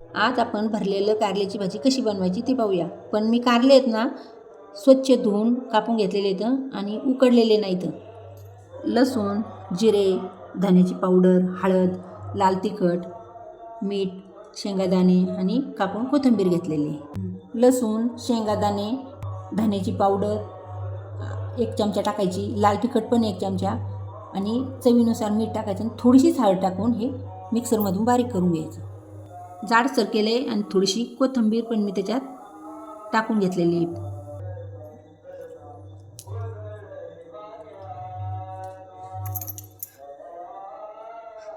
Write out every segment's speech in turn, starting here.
आज आपण भरलेलं कारल्याची भाजी कशी बनवायची ते पाहूया. पण मी कारले आहेत ना स्वच्छ धुवून कापून घेतलेले आहेत आणि उकडलेले नाहीत. लसूण जिरे धण्याची पावडर हळद लाल तिखट मीठ शेंगादाणे आणि कापून कोथिंबीर घेतलेली. लसूण शेंगादाणे धण्याची पावडर एक चमचा टाकायची लाल तिखट पण एक चमचा आणि चवीनुसार मीठ टाकायचं आणि थोडीशीच हळद टाकून हे मिक्सरमधून बारीक करून घ्यायचं. जाडसर केलं आहे आणि थोडीशी कोथिंबीर पण मी त्याच्यात टाकून घेतलेली आहे.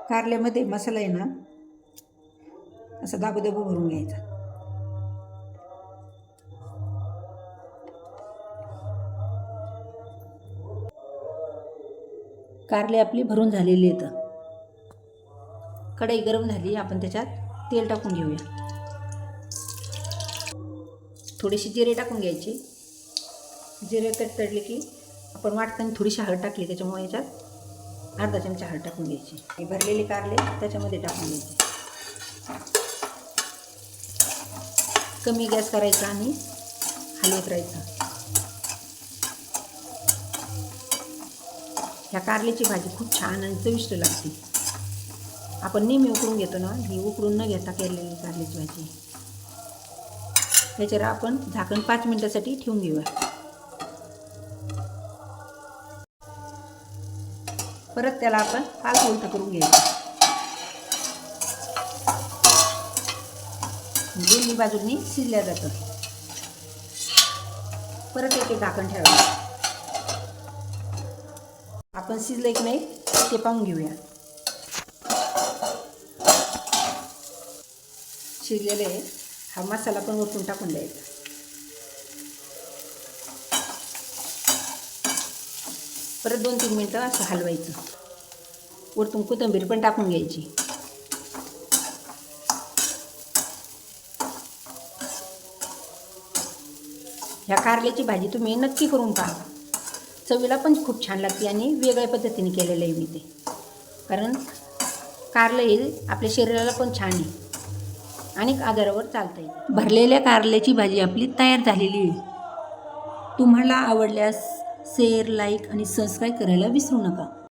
कारल्यामध्ये मसाला आहे ना असा दाबोदाबो भरून घ्यायचा कारले आपली भरून झालेली आहेत कढई गरम झाली आपण त्याच्यात तेल टाकून घेऊया. थोडेसे जिरे टाकून घ्यायचे. जिरे तडतडले की आपण वाटताना थोडीशी हळद टाकली त्याच्यामुळे याच्यात अर्धा चमचा हळद टाकून घ्यायची. हे भरलेले कारले त्याच्यामध्ये टाकून घ्यायचे. कमी गॅस करायचा आणि हलवत राहायचा. ह्या कारल्याची भाजी खूप छान आणि चविष्ट लागते. आपण नेहमी उकडून घेतो ना ही उकडून न घेता केलेली कारल्याची भाजी ह्याच्यावर आपण झाकण पाच मिनिटासाठी ठेवून घेऊया. परत त्याला आपण पाच उलट करून घ्यायचं दोन्ही म्हणजे बाजूंनी शिजल्या जातं. परत एक एक झाकण ठेवायचं. आपण शिजलं की नाही ते पाहून घेऊया. शिजलेले हा मसाला पण वरतून टाकून द्यायचा. परत दोन तीन मिनटं असं हलवायचं. वरतून कोथिंबीर पण टाकून घ्यायची. ह्या कारल्याची भाजी तुम्ही नक्की करून पहा. चवीला पण खूप छान लागते आणि वेगळ्या पद्धतीने केलेलं आहे मी ते. कारण कारलं हे आपल्या शरीराला पण छान आहे. अनेक आजारावर चालता येईल. भरलेल्या कारल्याची भाजी आपली तयार झालेली आहे. तुम्हाला आवडल्यास शेअर लाईक आणि सबस्क्राईब करायला विसरू नका.